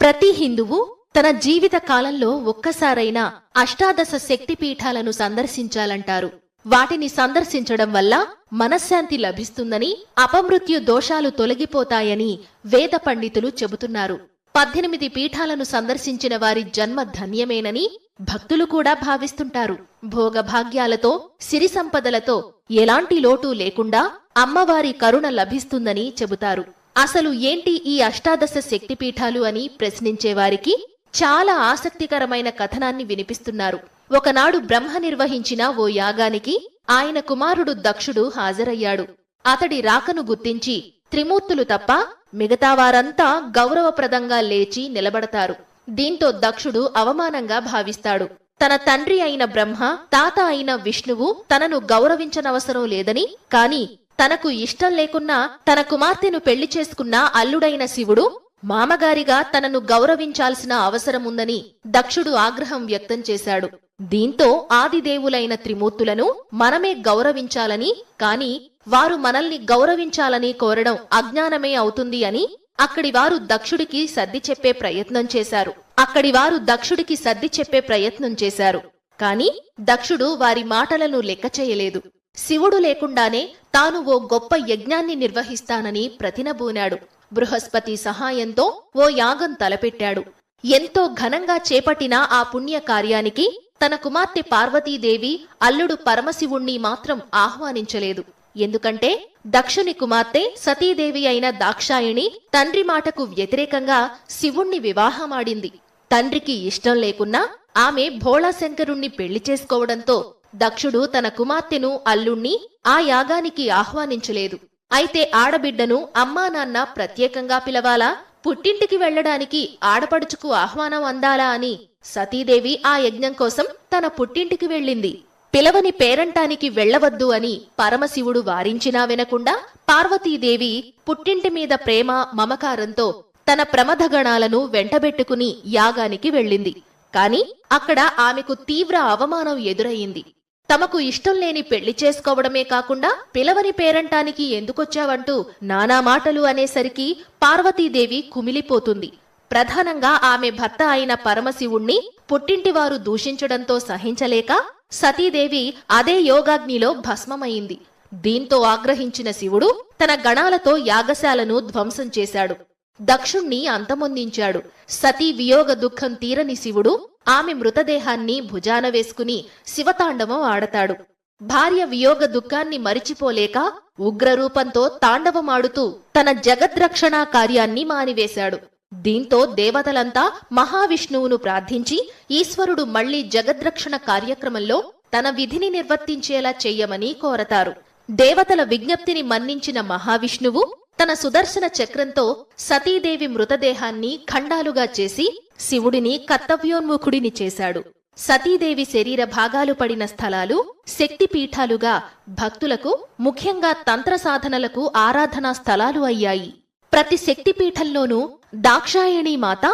ప్రతి హిందువు తన జీవిత కాలంలో ఒక్కసారైనా అష్టాదశ శక్తి పీఠాలను సందర్శించాలంటారు. వాటిని సందర్శించడం వల్ల మనశ్శాంతి లభిస్తుందని అపమృత్యు దోషాలు తొలగిపోతాయని వేద పండితులు చెబుతున్నారు. పద్దెనిమిది పీఠాలను సందర్శించిన వారి జన్మ ధన్యమేనని భక్తులు కూడా భావిస్తుంటారు. భోగభాగ్యాలతో సిరి సంపదలతో ఎలాంటి లోటు లేకుండా అమ్మవారి కరుణ లభిస్తుందని చెబుతారు. అసలు ఏంటి ఈ అష్టాదశ శక్తిపీఠాలు అని ప్రశ్నించేవారికి చాలా ఆసక్తికరమైన కథనాన్ని వినిపిస్తున్నారు. ఒకనాడు బ్రహ్మ నిర్వహించిన ఓ యాగానికి ఆయన కుమారుడు దక్షుడు హాజరయ్యాడు. అతడి రాకను గుర్తించి త్రిమూర్తులు తప్ప మిగతా వారంతా గౌరవప్రదంగా లేచి నిలబడతారు. దీంతో దక్షుడు అవమానంగా భావిస్తాడు. తన తండ్రి అయిన బ్రహ్మ తాత అయిన విష్ణువు తనను గౌరవించనవసరం లేదని కాని తనకు ఇష్టం లేకున్నా తన కుమార్తెను పెళ్ళి చేసుకున్న అల్లుడైన శివుడు మామగారిగా తనను గౌరవించాల్సిన అవసరముందని దక్షుడు ఆగ్రహం వ్యక్తం చేశాడు. దీంతో ఆదిదేవులైన త్రిమూర్తులను మనమే గౌరవించాలని కాని వారు మనల్ని గౌరవించాలని కోరడం అజ్ఞానమే అవుతుంది అని అక్కడి వారు దక్షుడికి సర్ది చెప్పే ప్రయత్నం చేశారు. అక్కడి వారు దక్షుడికి సర్ది చెప్పే ప్రయత్నం చేశారు. కాని దక్షుడు వారి మాటలను లెక్క చేయలేదు. శివుడు లేకుండానే తాను ఓ గొప్ప యజ్ఞాన్ని నిర్వహిస్తానని ప్రతినబూనాడు. బృహస్పతి సహాయంతో ఓ యాగం తలపెట్టాడు. ఎంతో ఘనంగా చేపట్టిన ఆ పుణ్య కార్యానికి తన కుమార్తె పార్వతీదేవి అల్లుడు పరమశివుణ్ణి మాత్రం ఆహ్వానించలేదు. ఎందుకంటే దక్షుని కుమార్తె సతీదేవి అయిన దాక్షాయిణి తండ్రి మాటకు వ్యతిరేకంగా శివుణ్ణి వివాహమాడింది. తండ్రికి ఇష్టం లేకున్నా ఆమె భోళాశంకరుణ్ణి పెళ్ళి చేసుకోవడంతో దక్షుడు తన కుమార్తెను అల్లుణ్ణి ఆ యాగానికి ఆహ్వానించలేదు. అయితే ఆడబిడ్డను అమ్మా నాన్న ప్రత్యేకంగా పిలవాలా? పుట్టింటికి వెళ్ళడానికి ఆడపడుచుకు ఆహ్వానం అందాలా అని సతీదేవి ఆ యజ్ఞం కోసం తన పుట్టింటికి వెళ్ళింది. పిలవని పేరంటానికి వెళ్ళవద్దు అని పరమశివుడు వారించినా వినకుండా పార్వతీదేవి పుట్టింటి మీద ప్రేమ మమకారంతో తన ప్రమథగణాలను వెంటబెట్టుకుని యాగానికి వెళ్ళింది. కాని అక్కడ ఆమెకు తీవ్ర అవమానం ఎదురయ్యింది తమకు ఇష్టం లేని పెళ్ళి చేసుకోవడమే కాకుండా పిలవని పేరంటానికి ఎందుకొచ్చావంటూ నానా మాటలు అనేసరికి పార్వతీదేవి కుమిలిపోతుంది. ప్రధానంగా ఆమె భర్త అయిన పరమశివుణ్ణి పుట్టింటివారు దూషించడంతో సహించలేక సతీదేవి అదే యోగాగ్నిలో భస్మమైంది దీంతో ఆగ్రహించిన శివుడు తన గణాలతో యాగశాలను ధ్వంసం చేశాడు. దక్షుణ్ణి అంతమొందించాడు. సతీ వియోగ దుఃఖం తీరని శివుడు ఆమె మృతదేహాన్ని భుజాన వేసుకుని శివతాండవం ఆడతాడు. భార్య వియోగ దుఃఖాన్ని మరిచిపోలేక ఉగ్రరూపంతో తాండవమాడుతూ తన జగద్రక్షణా కార్యాన్ని మానివేశాడు. దీంతో దేవతలంతా మహావిష్ణువును ప్రార్థించి ఈశ్వరుడు మళ్ళీ జగద్రక్షణ కార్యక్రమంలో తన విధిని నిర్వర్తించేలా చెయ్యమని కోరతారు. దేవతల విజ్ఞప్తిని మన్నించిన మహావిష్ణువు తన సుదర్శన చక్రంతో సతీదేవి మృతదేహాన్ని ఖండాలుగా చేసి శివుడిని కర్తవ్యోన్ముఖుడిని చేశాడు. సతీదేవి శరీర భాగాలు పడిన స్థలాలు శక్తిపీఠాలుగా భక్తులకు ముఖ్యంగా తంత్ర సాధనలకు ఆరాధనా స్థలాలు అయ్యాయి. ప్రతి శక్తిపీఠంలోనూ దాక్షాయణి మాత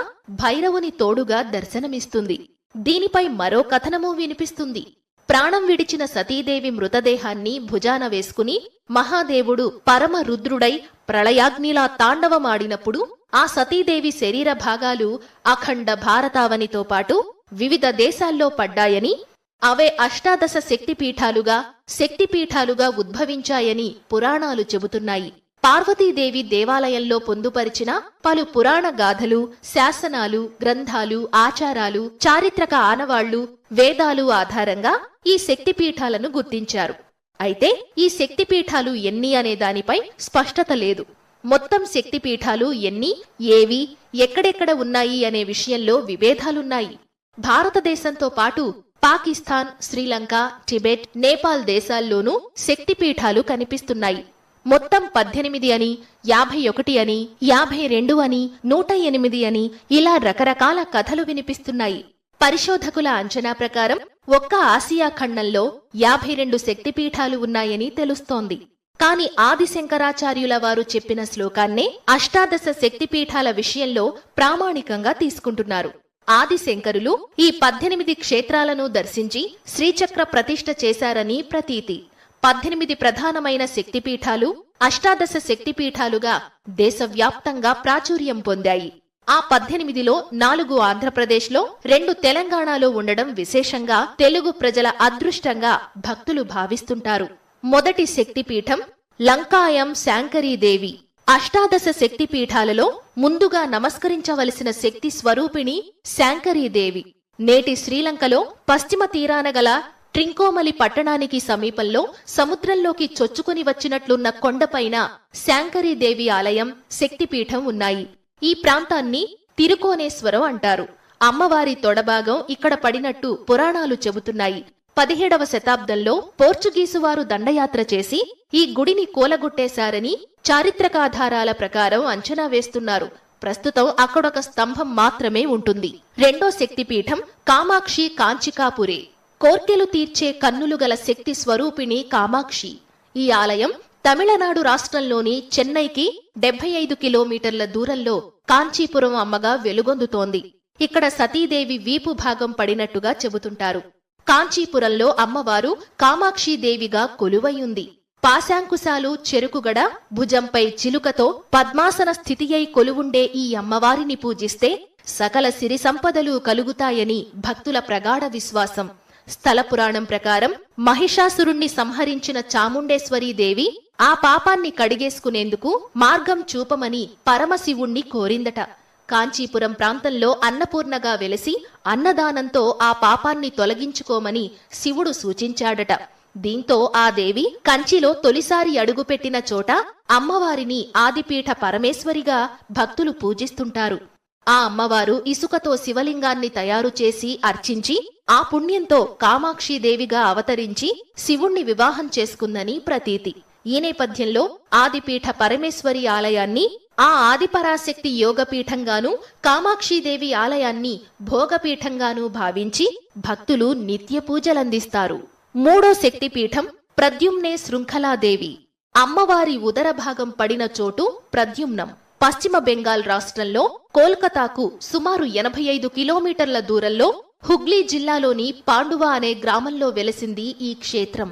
భైరవుని తోడుగా దర్శనమిస్తుంది. దీనిపై మరో కథనము వినిపిస్తుంది. ప్రాణం విడిచిన సతీదేవి మృతదేహాన్ని భుజాన వేసుకుని మహాదేవుడు పరమ రుద్రుడై ప్రళయాగ్నిలా తాండవమాడినప్పుడు ఆ సతీదేవి శరీర భాగాలు అఖండ భారతావనితో పాటు వివిధ దేశాల్లో పడ్డాయని అవే అష్టాదశ శక్తిపీఠాలుగా శక్తిపీఠాలుగా ఉద్భవించాయని పురాణాలు చెబుతున్నాయి. పార్వతీదేవి దేవాలయంలో పొందుపరిచిన పలు పురాణ గాథలు శాసనాలు గ్రంథాలు ఆచారాలు చారిత్రక ఆనవాళ్ళు వేదాలు ఆధారంగా ఈ శక్తిపీఠాలను గుర్తించారు. అయితే ఈ శక్తిపీఠాలు ఎన్ని అనే దానిపై స్పష్టత లేదు. మొత్తం శక్తిపీఠాలు ఎన్ని ఏవి ఎక్కడెక్కడ ఉన్నాయి అనే విషయంలో విభేదాలున్నాయి. భారతదేశంతో పాటు పాకిస్తాన్ శ్రీలంక టిబెట్ నేపాల్ దేశాల్లోనూ శక్తిపీఠాలు కనిపిస్తున్నాయి. మొత్తం పద్దెనిమిది అని యాభై ఒకటి అని యాభై రెండు అని నూట ఎనిమిది అని ఇలా రకరకాల కథలు వినిపిస్తున్నాయి. పరిశోధకుల అంచనా ప్రకారం ఒక్క ఆసియా ఖండంలో యాభై రెండు శక్తిపీఠాలు ఉన్నాయని తెలుస్తోంది. కాని ఆది శంకరాచార్యుల వారు చెప్పిన శ్లోకాన్నే అష్టాదశ శక్తిపీఠాల విషయంలో ప్రామాణికంగా తీసుకుంటున్నారు. ఆది శంకరులు ఈ పద్దెనిమిది క్షేత్రాలను దర్శించి శ్రీచక్ర ప్రతిష్ఠ చేశారని ప్రతీతి. పద్దెనిమిది ప్రధానమైన శక్తిపీఠాలు అష్టాదశ శక్తిపీఠాలుగా దేశవ్యాప్తంగా ప్రాచుర్యం పొందాయి. ఆ పద్దెనిమిదిలో నాలుగు ఆంధ్రప్రదేశ్లో రెండు తెలంగాణలో ఉండడం విశేషంగా తెలుగు ప్రజల అదృష్టంగా భక్తులు భావిస్తుంటారు. మొదటి శక్తిపీఠం లంకాయం శాంకరీదేవి. అష్టాదశ శక్తిపీఠాలలో ముందుగా నమస్కరించవలసిన శక్తి స్వరూపిణి శాంకరీదేవి. నేటి శ్రీలంకలో పశ్చిమ తీరాన గల ట్రింకోమలి పట్టణానికి సమీపంలో సముద్రంలోకి చొచ్చుకుని వచ్చినట్లున్న కొండపైన శాంకరీదేవి ఆలయం శక్తిపీఠం ఉన్నాయి. ఈ ప్రాంతాన్ని తిరుకోనేశ్వరం అంటారు. అమ్మవారి తొడభాగం ఇక్కడ పడినట్టు పురాణాలు చెబుతున్నాయి. పదిహేడవ శతాబ్దంలో పోర్చుగీసు వారు దండయాత్ర చేసి ఈ గుడిని కూలగొట్టేశారని చారిత్రకాధారాల ప్రకారం అంచనా వేస్తున్నారు. ప్రస్తుతం అక్కడొక స్తంభం మాత్రమే ఉంటుంది. రెండో శక్తిపీఠం కామాక్షి కాంచికాపురే. కోర్కెలు తీర్చే కన్నులు గల శక్తి స్వరూపిణి కామాక్షి. ఈ ఆలయం తమిళనాడు రాష్ట్రంలోని చెన్నైకి డెబ్బై ఐదు కిలోమీటర్ల దూరంలో కాంచీపురం అమ్మగా వెలుగొందుతోంది. ఇక్కడ సతీదేవి వీపు భాగం పడినట్టుగా చెబుతుంటారు. కాంచీపురంలో అమ్మవారు కామాక్షిదేవిగా కొలువైయుంది. పాశాంకుశాలు చెరుకుగడ భుజంపై చిలుకతో పద్మాసన స్థితియై కొలువుండే ఈ అమ్మవారిని పూజిస్తే సకల సిరి సంపదలు కలుగుతాయని భక్తుల ప్రగాఢ విశ్వాసం స్థల పురాణం ప్రకారం మహిషాసురుణ్ణి సంహరించిన చాముండేశ్వరీదేవి ఆ పాపాన్ని కడిగేసుకునేందుకు మార్గం చూపమని పరమశివుణ్ణి కోరిందట. కాంచీపురం ప్రాంతంలో అన్నపూర్ణగా వెలసి అన్నదానంతో ఆ పాపాన్ని తొలగించుకోమని శివుడు సూచించాడట. దీంతో ఆ దేవి కంచిలో తొలిసారి అడుగుపెట్టిన చోట అమ్మవారిని ఆదిపీఠ పరమేశ్వరిగా భక్తులు పూజిస్తుంటారు. ఆ అమ్మవారు ఇసుకతో శివలింగాన్ని తయారు చేసి అర్చించి ఆ పుణ్యంతో కామాక్షిదేవిగా అవతరించి శివుణ్ణి వివాహం చేసుకుందని ప్రతీతి. ఈ నేపథ్యంలో ఆదిపీఠ పరమేశ్వరి ఆలయాన్ని ఆ ఆదిపరాశక్తి యోగపీఠంగాను కామాక్షిదేవి ఆలయాన్ని భోగపీఠంగాను భావించి భక్తులు నిత్య పూజలందిస్తారు. మూడో శక్తిపీఠం ప్రద్యుమ్నే శృంఖలాదేవి. అమ్మవారి ఉదర భాగం పడిన చోటు ప్రద్యుమ్నం. పశ్చిమ బెంగాల్ రాష్ట్రంలో కోల్కతాకు సుమారు ఎనభై ఐదు కిలోమీటర్ల దూరంలో హుగ్లీ జిల్లాలోని పాండువా అనే గ్రామంలో వెలసింది ఈ క్షేత్రం.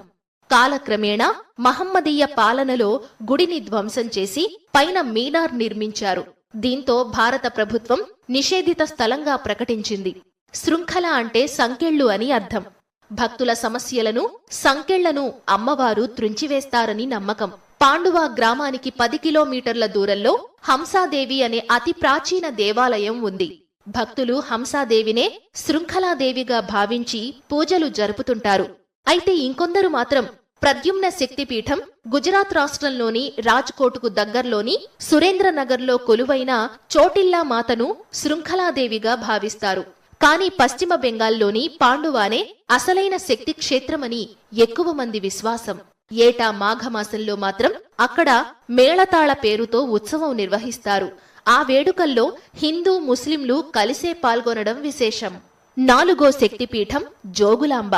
కాలక్రమేణా మహమ్మదీయ పాలనలో గుడిని ధ్వంసం చేసి పైన మీనార్ నిర్మించారు. దీంతో భారత ప్రభుత్వం నిషేధిత స్థలంగా ప్రకటించింది. శృంఖల అంటే సంకెళ్ళు అని అర్థం. భక్తుల సమస్యలను సంకెళ్ళను అమ్మవారు త్రుంచివేస్తారని నమ్మకం. పాండువా గ్రామానికి పది కిలోమీటర్ల దూరంలో హంసాదేవి అనే అతి ప్రాచీన దేవాలయం ఉంది. భక్తులు హంసాదేవినే శృంఖలాదేవిగా భావించి పూజలు జరుపుతుంటారు. అయితే ఇంకొందరు మాత్రం ప్రద్యుమ్న శక్తిపీఠం గుజరాత్ రాష్ట్రంలోని రాజ్కోట్కు దగ్గర్లోని సురేంద్రనగర్లో కొలువైన చోటిల్లా మాతను శృంఖలాదేవిగా భావిస్తారు. కానీ పశ్చిమ బెంగాల్లోని పాండువానే అసలైన శక్తి క్షేత్రమని ఎక్కువ మంది విశ్వాసం. ఏటా మాఘమాసంలో మాత్రం అక్కడ మేళతాళ పేరుతో ఉత్సవం నిర్వహిస్తారు. ఆ వేడుకల్లో హిందూ ముస్లింలు కలిసే పాల్గొనడం విశేషం. నాలుగో శక్తిపీఠం జోగులాంబ.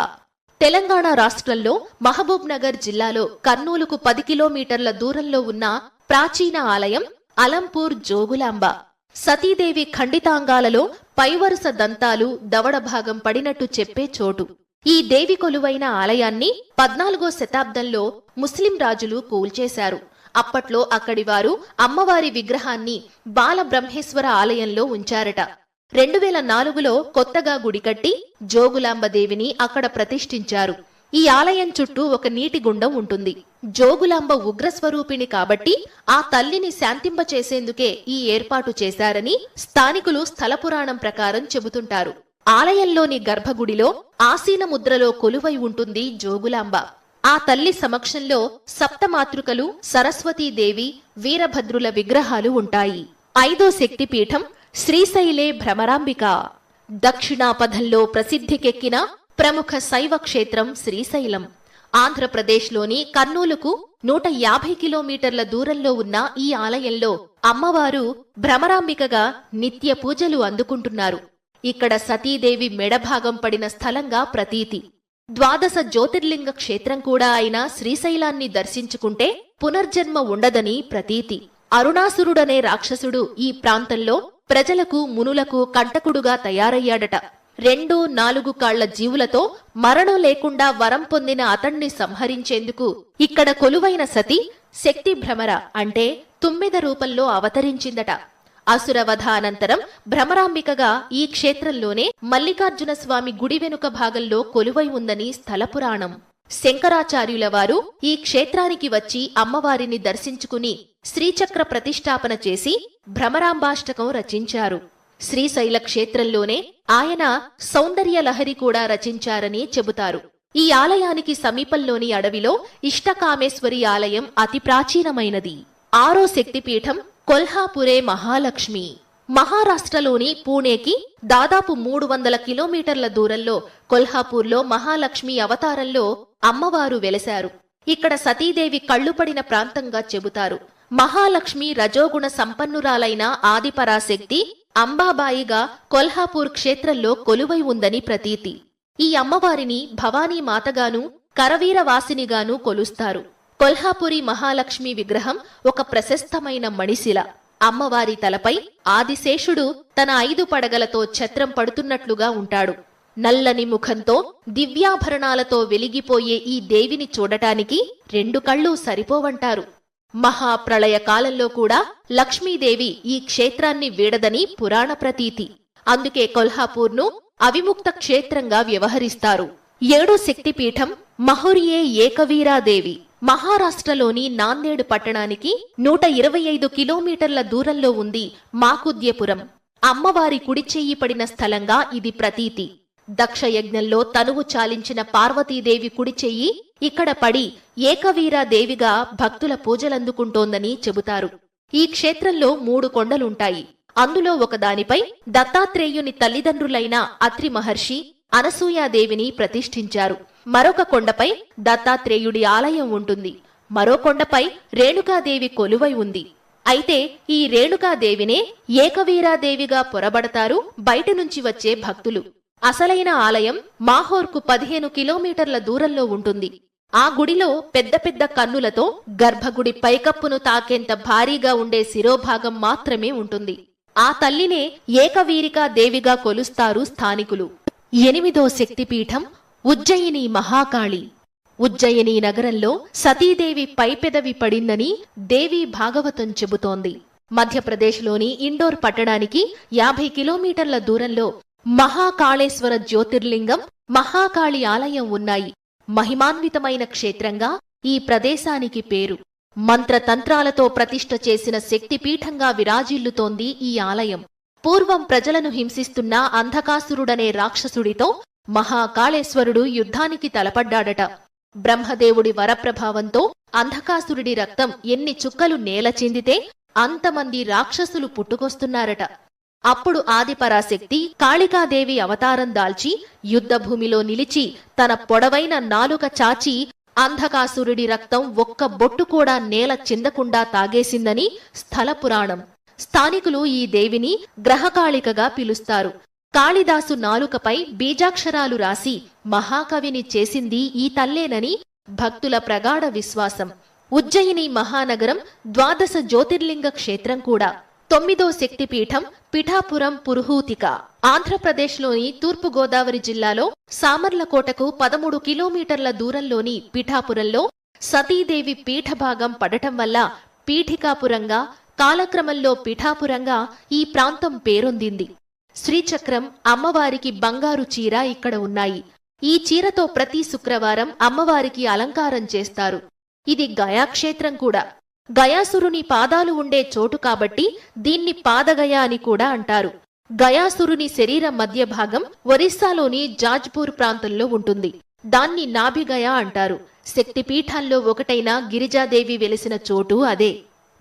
తెలంగాణ రాష్ట్రంలో మహబూబ్ నగర్ జిల్లాలో కర్నూలుకు పది కిలోమీటర్ల దూరంలో ఉన్న ప్రాచీన ఆలయం అలంపూర్ జోగులాంబ. సతీదేవి ఖండితాంగాలలో పైవరుస దంతాలు దవడ భాగం పడినట్టు చెప్పే చోటు. ఈ దేవి కొలువైన ఆలయాన్ని పద్నాలుగో శతాబ్దంలో ముస్లిం రాజులు కూల్చేశారు. అప్పట్లో అక్కడి వారు అమ్మవారి విగ్రహాన్ని బాలబ్రహ్మేశ్వర ఆలయంలో ఉంచారట. రెండు వేల నాలుగులో కొత్తగా గుడి కట్టి జోగులాంబ దేవిని అక్కడ ప్రతిష్ఠించారు. ఈ ఆలయం చుట్టూ ఒక నీటి గుండం ఉంటుంది. జోగులాంబ ఉగ్రస్వరూపిణి కాబట్టి ఆ తల్లిని శాంతింపచేసేందుకే ఈ ఏర్పాటు చేశారని స్థానికులు స్థల పురాణం ప్రకారం చెబుతుంటారు. ఆలయంలోని గర్భగుడిలో ఆసీనముద్రలో కొలువై ఉంటుంది జోగులాంబ. ఆ తల్లి సమక్షంలో సప్తమాతృకలు సరస్వతీదేవి వీరభద్రుల విగ్రహాలు ఉంటాయి. ఐదో శక్తిపీఠం శ్రీశైలే భ్రమరాంబిక. దక్షిణాపథంలో ప్రసిద్ధికెక్కిన ప్రముఖ శైవ క్షేత్రం శ్రీశైలం. ఆంధ్రప్రదేశ్లోని కర్నూలుకు నూట యాభై కిలోమీటర్ల దూరంలో ఉన్న ఈ ఆలయంలో అమ్మవారు భ్రమరాంబికగా నిత్య పూజలు అందుకుంటున్నారు. ఇక్కడ సతీదేవి మెడభాగం పడిన స్థలంగా ప్రతీతి. ద్వాదశ జ్యోతిర్లింగ క్షేత్రం కూడా అయిన శ్రీశైలాన్ని దర్శించుకుంటే పునర్జన్మ ఉండదని ప్రతీతి. అరుణాసురుడనే రాక్షసుడు ఈ ప్రాంతంలో ప్రజలకు మునులకు కంటకుడుగా తయారయ్యాడట. రెండు నాలుగు కాళ్ళ జీవులతో మరణం లేకుండా వరం పొందిన అతణ్ణి సంహరించేందుకు ఇక్కడ కొలువైన సతి శక్తి భ్రమర అంటే తుమ్మెద రూపంలో అవతరించిందట. అసురవధ అనంతరం భ్రమరాంబికగా ఈ క్షేత్రంలోనే మల్లికార్జున స్వామి గుడి వెనుక భాగంలో కొలువై ఉందని స్థల పురాణం శంకరాచార్యుల వారు ఈ క్షేత్రానికి వచ్చి అమ్మవారిని దర్శించుకుని శ్రీచక్ర ప్రతిష్టాపన చేసి భ్రమరాంబాష్టకం రచించారు. శ్రీశైల క్షేత్రంలోనే ఆయన సౌందర్య లహరి కూడా రచించారని చెబుతారు. ఈ ఆలయానికి సమీపంలోని అడవిలో ఇష్టకామేశ్వరి ఆలయం అతి ప్రాచీనమైనది. ఆరో శక్తిపీఠం కొల్హాపురే మహాలక్ష్మి. మహారాష్ట్రలోని పూణేకి దాదాపు మూడు వందల కిలోమీటర్ల దూరంలో కొల్హాపూర్లో మహాలక్ష్మి అవతారంలో అమ్మవారు వెలశారు. ఇక్కడ సతీదేవి కళ్ళుపడిన ప్రాంతంగా చెబుతారు. మహాలక్ష్మి రజోగుణ సంపన్నురాలైన ఆదిపరాశక్తి అంబాబాయిగా కొల్హాపూర్ క్షేత్రంలో కొలువై ఉందని ప్రతీతి. ఈ అమ్మవారిని భవానీ మాతగాను కరవీరవాసినిగాను కొలుస్తారు. కొల్హాపురి మహాలక్ష్మి విగ్రహం ఒక ప్రశస్తమైన మణిశిల. అమ్మవారి తలపై ఆదిశేషుడు తన ఐదు పడగలతో ఛత్రం పడుతున్నట్లుగా ఉంటాడు. నల్లని ముఖంతో దివ్యాభరణాలతో వెలిగిపోయే ఈ దేవిని చూడటానికి రెండు కళ్ళు సరిపోవంటారు. మహాప్రళయ కాలంలో కూడా లక్ష్మీదేవి ఈ క్షేత్రాన్ని వీడదని పురాణ ప్రతీతి. అందుకే కొల్హాపూర్ను అవిముక్త క్షేత్రంగా వ్యవహరిస్తారు. ఏడో శక్తిపీఠం మహురియే ఏకవీరాదేవి. మహారాష్ట్రలోని నాందేడు పట్టణానికి నూట ఇరవై ఐదు కిలోమీటర్ల దూరంలో ఉంది మాకుద్యపురం. అమ్మవారి కుడి చెయ్యి పడిన స్థలంగా ఇది ప్రతీతి. దక్షయజ్ఞంలో తనువు చాలించిన పార్వతీదేవి కుడి చెయ్యి ఇక్కడ పడి ఏకవీరాదేవిగా భక్తుల పూజలందుకుంటోందని చెబుతారు. ఈ క్షేత్రంలో మూడు కొండలుంటాయి. అందులో ఒకదానిపై దత్తాత్రేయుని తల్లిదండ్రులైన అత్రి మహర్షి అనసూయాదేవిని ప్రతిష్ఠించారు. మరొక కొండపై దత్తాత్రేయుడి ఆలయం ఉంటుంది. మరో కొండపై రేణుకాదేవి కొలువై ఉంది. అయితే ఈ రేణుకాదేవినే ఏకవీరాదేవిగా పొరబడతారు బయట నుంచి వచ్చే భక్తులు. అసలైన ఆలయం మాహోర్కు పదిహేను కిలోమీటర్ల దూరంలో ఉంటుంది. ఆ గుడిలో పెద్ద పెద్ద కన్నులతో గర్భగుడి పైకప్పును తాకేంత భారీగా ఉండే శిరోభాగం మాత్రమే ఉంటుంది. ఆ తల్లినే ఏకవీరికా దేవిగా కొలుస్తారు స్థానికులు. ఎనిమిదో శక్తిపీఠం ఉజ్జయిని మహాకాళి. ఉజ్జయిని నగరంలో సతీదేవి పైపెదవి పడిందని దేవి భాగవతం చెబుతోంది. మధ్యప్రదేశ్లోని ఇండోర్ పట్టణానికి యాభై కిలోమీటర్ల దూరంలో మహాకాళేశ్వర జ్యోతిర్లింగం మహాకాళి ఆలయం ఉన్నాయి. మహిమాన్వితమైన క్షేత్రంగా ఈ ప్రదేశానికి పేరు. మంత్రతంత్రాలతో ప్రతిష్ఠ చేసిన శక్తిపీఠంగా విరాజిల్లుతోంది ఈ ఆలయం. పూర్వం ప్రజలను హింసిస్తున్న అంధకాసురుడనే రాక్షసుడితో మహాకాళేశ్వరుడు యుద్ధానికి తలపడ్డాడట. బ్రహ్మదేవుడి వరప్రభావంతో అంధకాసురుడి రక్తం ఎన్ని చుక్కలు నేల చెందితే అంతమంది రాక్షసులు పుట్టుకొస్తున్నారట. అప్పుడు ఆదిపరాశక్తి కాళికాదేవి అవతారం దాల్చి యుద్ధభూమిలో నిలిచి తన పొడవైన నాలుక చాచి అంధకాసురుడి రక్తం ఒక్క బొట్టు కూడా నేల చిందకుండా తాగేసిందని స్థల పురాణం స్థానికులు ఈ దేవిని గ్రహకాళికగా పిలుస్తారు. కాళిదాసు నాలుకపై బీజాక్షరాలు రాసి మహాకవిని చేసింది ఈ తల్లేనని భక్తుల ప్రగాఢ విశ్వాసం. ఉజ్జయిని మహానగరం ద్వాదశ జ్యోతిర్లింగ క్షేత్రం కూడా. తొమ్మిదో శక్తిపీఠం పిఠాపురం పురుహూతిక. ఆంధ్రప్రదేశ్లోని తూర్పు గోదావరి జిల్లాలో సామర్లకోటకు పదమూడు కిలోమీటర్ల దూరంలోని పిఠాపురంలో సతీదేవి పీఠభాగం పడటం వల్ల పీఠికాపురంగా కాలక్రమంలో పిఠాపురంగా ఈ ప్రాంతం పేరొందింది. శ్రీచక్రం అమ్మవారికి బంగారు చీర ఇక్కడ ఉన్నాయి. ఈ చీరతో ప్రతి శుక్రవారం అమ్మవారికి అలంకారం చేస్తారు. ఇది గయాక్షేత్రం కూడా. గయాసురుని పాదాలు ఉండే చోటు కాబట్టి దీన్ని పాదగయ అని కూడా అంటారు. గయాసురుని శరీర మధ్య భాగం ఒరిస్సాలోని జాజ్పూర్ ప్రాంతంలో ఉంటుంది. దాన్ని నాభిగయ అంటారు. శక్తిపీఠాల్లో ఒకటైన గిరిజాదేవి వెలిసిన చోటు అదే.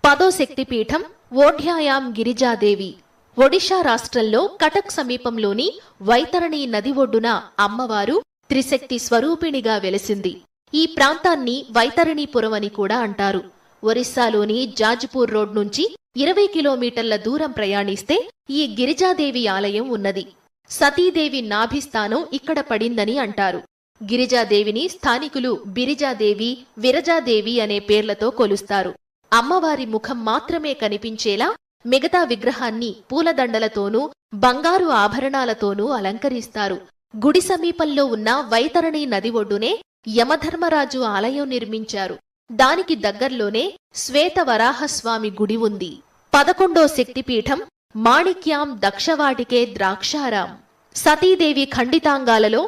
పదో శక్తిపీఠం ఓఢ్యాయాం గిరిజాదేవి. ఒడిషా రాష్ట్రంలో కటక్ సమీపంలోని వైతరణి నది ఒడ్డున అమ్మవారు త్రిశక్తి స్వరూపిణిగా వెలసింది. ఈ ప్రాంతాన్ని వైతరణీపురం అని కూడా అంటారు. ఒరిస్సాలోని జాజ్పూర్ రోడ్ నుంచి ఇరవై కిలోమీటర్ల దూరం ప్రయాణిస్తే ఈ గిరిజాదేవి ఆలయం ఉన్నది. సతీదేవి నాభిస్థానం ఇక్కడ పడిందని అంటారు. గిరిజాదేవిని స్థానికులు బిరిజాదేవి విరజాదేవి అనే పేర్లతో కొలుస్తారు. అమ్మవారి ముఖం మాత్రమే కనిపించేలా మిగతా విగ్రహాన్ని పూలదండలతోనూ బంగారు ఆభరణాలతోనూ అలంకరిస్తారు. గుడి సమీపంలో ఉన్న వైతరణి నది ఒడ్డునే యమధర్మరాజు ఆలయం నిర్మించారు. దానికి దగ్గర్లోనే శ్వేత వరాహస్వామి గుడి ఉంది. పదకొండో శక్తిపీఠం మాణిక్యాం దక్షవాటికే ద్రాక్షారాం. సతీదేవి ఖండితాంగాలలో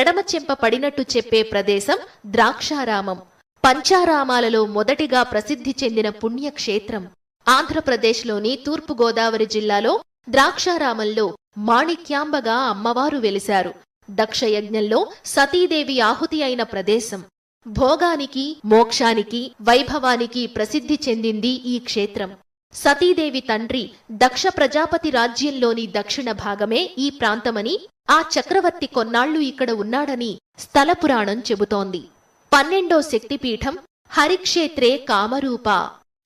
ఎడమ చెంప పడినట్టు చెప్పే ప్రదేశం ద్రాక్షారామం. పంచారామాలలో మొదటిగా ప్రసిద్ధి చెందిన పుణ్యక్షేత్రం. ఆంధ్రప్రదేశ్లోని తూర్పుగోదావరి జిల్లాలో ద్రాక్షారామంలో మాణిక్యాంబగా అమ్మవారు వెలిశారు. దక్షయజ్ఞంలో సతీదేవి ఆహుతి అయిన ప్రదేశం. భోగానికి మోక్షానికి వైభవానికి ప్రసిద్ధి చెందింది ఈ క్షేత్రం. సతీదేవి తండ్రి దక్ష ప్రజాపతి రాజ్యంలోని దక్షిణ భాగమే ఈ ప్రాంతమని ఆ చక్రవర్తి కొన్నాళ్ళు ఇక్కడ ఉన్నాడని స్థల పురాణం చెబుతోంది. పన్నెండో శక్తిపీఠం హరిక్షేత్రే కామరూప.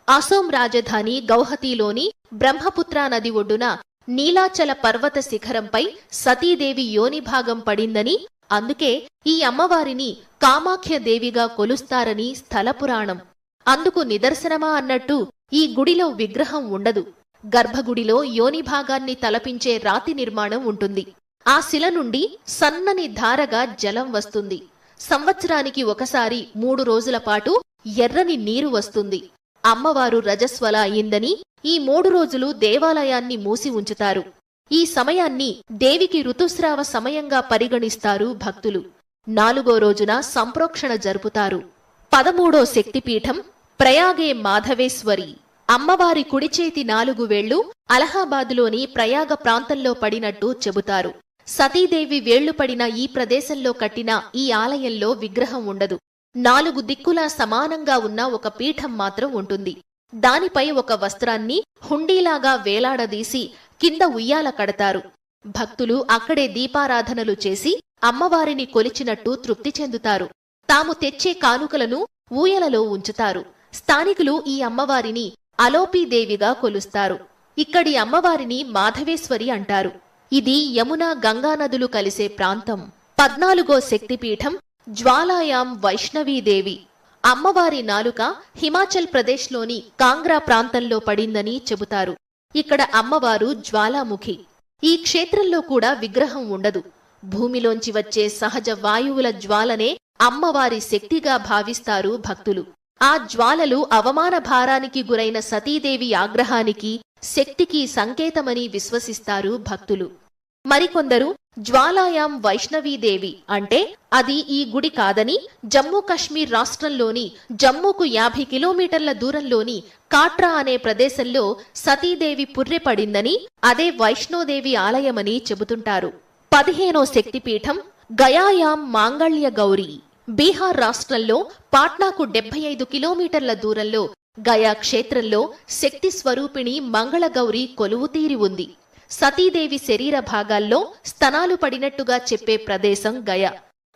అసోం రాజధాని గౌహతిలోని బ్రహ్మపుత్రా నది ఒడ్డున నీలాచల పర్వత శిఖరంపై సతీదేవి యోనిభాగం పడిందని అందుకే ఈ అమ్మవారిని కామాఖ్యదేవిగా కొలుస్తారని స్థల పురాణం. అందుకు నిదర్శనమా అన్నట్టు ఈ గుడిలో విగ్రహం ఉండదు. గర్భగుడిలో యోనిభాగాన్ని తలపించే రాతి నిర్మాణం ఉంటుంది. ఆ శిల నుండి సన్నని ధారగా జలం వస్తుంది. సంవత్సరానికి ఒకసారి మూడు రోజుల పాటు ఎర్రని నీరు వస్తుంది. అమ్మవారు రజస్వల అయిందని ఈ మూడు రోజులు దేవాలయాన్ని మూసి ఉంచుతారు. ఈ సమయాన్ని దేవికి ఋతుస్రావ సమయంగా పరిగణిస్తారు భక్తులు. నాలుగో రోజున సంప్రోక్షణ జరుపుతారు. పదమూడో శక్తిపీఠం ప్రయాగే మాధవేశ్వరి. అమ్మవారి కుడిచేతి నాలుగు వేళ్ళు అలహాబాదులోని ప్రయాగ ప్రాంతంలో పడినట్టు చెబుతారు. సతీదేవి వేళ్ళు పడిన ఈ ప్రదేశంలో కట్టిన ఈ ఆలయంలో విగ్రహం ఉండదు. నాలుగు దిక్కులా సమానంగా ఉన్న ఒక పీఠం మాత్రం ఉంటుంది. దానిపై ఒక వస్త్రాన్ని హుండీలాగా వేలాడదీసి కింద ఉయ్యాల కడతారు. భక్తులు అక్కడే దీపారాధనలు చేసి అమ్మవారిని కొలిచినట్టు తృప్తి చెందుతారు. తాము తెచ్చే కానుకలను ఊయలలో ఉంచుతారు. స్థానికులు ఈ అమ్మవారిని అలోపీదేవిగా కొలుస్తారు. ఇక్కడి అమ్మవారిని మాధవేశ్వరి అంటారు. ఇది యమున గంగా నదులు కలిసే ప్రాంతం. పద్నాలుగో శక్తిపీఠం జ్వాలాయాం వైష్ణవీదేవి అమ్మవారి నాలుక హిమాచల్ ప్రదేశ్లోని కాంగ్రా ప్రాంతంలో పడిందని చెబుతారు. ఇక్కడ అమ్మవారు జ్వాలాముఖి. ఈ క్షేత్రంలో కూడా విగ్రహం ఉండదు. భూమిలోంచి వచ్చే సహజ వాయువుల జ్వాలనే అమ్మవారి శక్తిగా భావిస్తారు భక్తులు. ఆ జ్వాలలు అవమాన భారానికి గురైన సతీదేవి ఆగ్రహానికి శక్తికి సంకేతమని విశ్వసిస్తారు భక్తులు. మరికొందరు జ్వాలాయాం వైష్ణవీదేవి అంటే అది ఈ గుడి కాదని జమ్మూ కశ్మీర్ రాష్ట్రంలోని జమ్మూకు యాభై కిలోమీటర్ల దూరంలోని కాట్రా అనే ప్రదేశంలో సతీదేవి పుర్రెపడిందని అదే వైష్ణోదేవి ఆలయమని చెబుతుంటారు. పదిహేనో శక్తిపీఠం గయాయాం మాంగళ్య గౌరీ. బీహార్ రాష్ట్రంలో పాట్నాకు డెబ్బై ఐదు కిలోమీటర్ల దూరంలో గయా క్షేత్రంలో శక్తి స్వరూపిణి మంగళగౌరి కొలువుతీరి ఉంది. సతీదేవి శరీర భాగాల్లో స్తనాలు పడినట్టుగా చెప్పే ప్రదేశం గయ.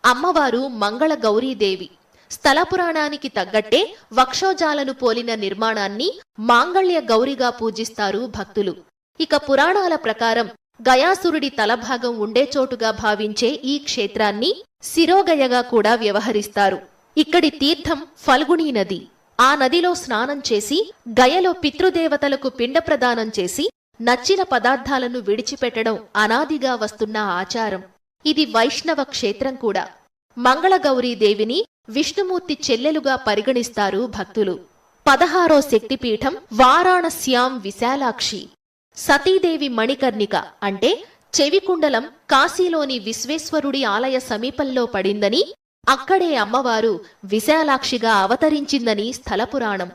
అమ్మవారు మంగళ గౌరీదేవి. స్థల పురాణానికి తగ్గట్టే వక్షోజాలను పోలిన నిర్మాణాన్ని మాంగళ్య గౌరిగా పూజిస్తారు భక్తులు. ఇక పురాణాల ప్రకారం గయాసురుడి తలభాగం ఉండే చోటుగా భావించే ఈ క్షేత్రాన్ని శిరోగయగా కూడా వ్యవహరిస్తారు. ఇక్కడి తీర్థం ఫల్గుణీ నది. ఆ నదిలో స్నానం చేసి గయలో పితృదేవతలకు పిండ ప్రదానం చేసి నచ్చిన పదార్థాలను విడిచిపెట్టడం అనాదిగా వస్తున్న ఆచారం. ఇది వైష్ణవ క్షేత్రం కూడా. మంగళగౌరీదేవిని విష్ణుమూర్తి చెల్లెలుగా పరిగణిస్తారు భక్తులు. పదహారో శక్తిపీఠం వారాణస్యాం విశాలాక్షి. సతీదేవి మణికర్ణిక అంటే చెవికుండలం కాశీలోని విశ్వేశ్వరుడి ఆలయ సమీపంలో పడిందని అక్కడే అమ్మవారు విశాలాక్షిగా అవతరించిందని స్థలపురాణం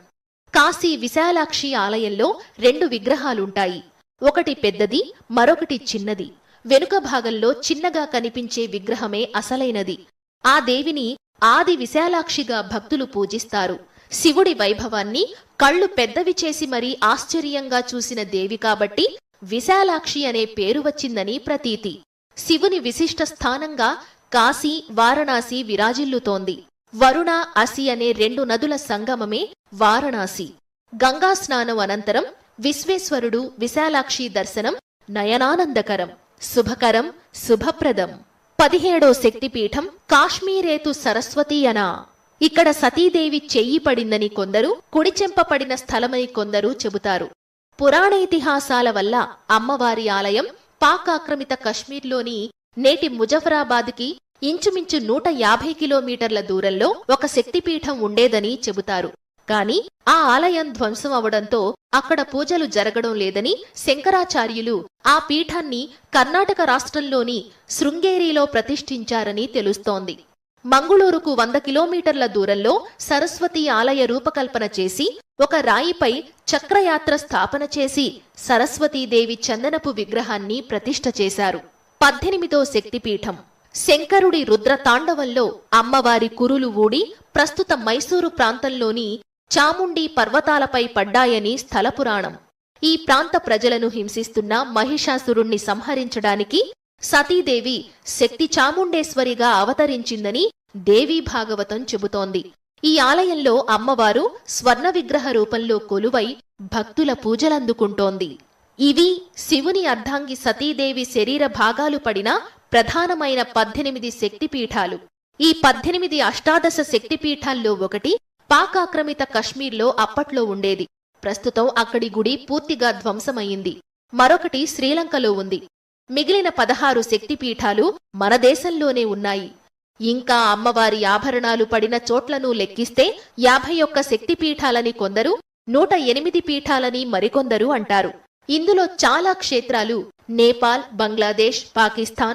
కాశీ విశాలాక్షి ఆలయంలో రెండు విగ్రహాలుంటాయి. ఒకటి పెద్దది మరొకటి చిన్నది. వెనుక భాగంలో చిన్నగా కనిపించే విగ్రహమే అసలైనది. ఆ దేవిని ఆది విశాలాక్షిగా భక్తులు పూజిస్తారు. శివుడి వైభవాన్ని కళ్ళు పెద్దవి చేసి మరీ ఆశ్చర్యంగా చూసిన దేవి కాబట్టి విశాలాక్షి అనే పేరు వచ్చిందని ప్రతీతి. శివుని విశిష్ట స్థానంగా కాశీ వారణాసి విరాజిల్లుతోంది. వరుణ అసి అనే రెండు నదుల సంగమమే వారణాసి. గంగా స్నానం అనంతరం విశ్వేశ్వరుడు విశాలాక్షి దర్శనం నయనానందకరం శుభకరం శుభప్రదం. పదిహేడో శక్తిపీఠం కాశ్మీరేతు సరస్వతి ఇక్కడ సతీదేవి చెయ్యి పడిందని కొందరు కుడిచెంపబడిన స్థలమని కొందరు చెబుతారు. పురాణ ఇతిహాసాల వల్ల అమ్మవారి ఆలయం పాక్ ఆక్రమిత కశ్మీర్లోని నేటి ముజఫరాబాద్కి ఇంచుమించు నూట యాభై కిలోమీటర్ల దూరంలో ఒక శక్తిపీఠం ఉండేదని చెబుతారు. కాని ఆ ఆలయం ధ్వంసం అవడంతో అక్కడ పూజలు జరగడం లేదని శంకరాచార్యులు ఆ పీఠాన్ని కర్ణాటక రాష్ట్రంలోని శృంగేరిలో ప్రతిష్ఠించారని తెలుస్తోంది. మంగుళూరుకు వంద కిలోమీటర్ల దూరంలో సరస్వతి ఆలయ రూపకల్పన చేసి ఒక రాయిపై చక్రయాత్ర స్థాపన చేసి సరస్వతీదేవి చందనపు విగ్రహాన్ని ప్రతిష్ఠ చేశారు. పద్దెనిమిదో శక్తిపీఠం. శంకరుడి రుద్ర తాండవంలో అమ్మవారి కురులు ఊడి ప్రస్తుత మైసూరు ప్రాంతంలోని చాముండి పర్వతాలపై పడ్డాయని స్థల పురాణం. ఈ ప్రాంత ప్రజలను హింసిస్తున్న మహిషాసురుణ్ణి సంహరించడానికి సతీదేవి శక్తి చాముండేశ్వరిగా అవతరించిందని దేవీ భాగవతం చెబుతోంది. ఈ ఆలయంలో అమ్మవారు స్వర్ణ విగ్రహ రూపంలో కొలువై భక్తుల పూజలందుకుంటోంది. ఇవి శివుని అర్ధాంగి సతీదేవి శరీర భాగాలు పడిన ప్రధానమైన పద్దెనిమిది శక్తిపీఠాలు. ఈ పద్దెనిమిది అష్టాదశ శక్తిపీఠాల్లో ఒకటి పాక్ ఆక్రమిత కశ్మీర్లో అప్పట్లో ఉండేది. ప్రస్తుతం అక్కడి గుడి పూర్తిగా ధ్వంసమయ్యింది. మరొకటి శ్రీలంకలో ఉంది. మిగిలిన పదహారు శక్తిపీఠాలు మన దేశంలోనే ఉన్నాయి. ఇంకా అమ్మవారి ఆభరణాలు పడిన చోట్లను లెక్కిస్తే యాభై ఒక్క శక్తిపీఠాలని కొందరు నూట ఎనిమిది పీఠాలని మరికొందరు అంటారు. ఇందులో చాలా క్షేత్రాలు నేపాల్ బంగ్లాదేశ్ పాకిస్తాన్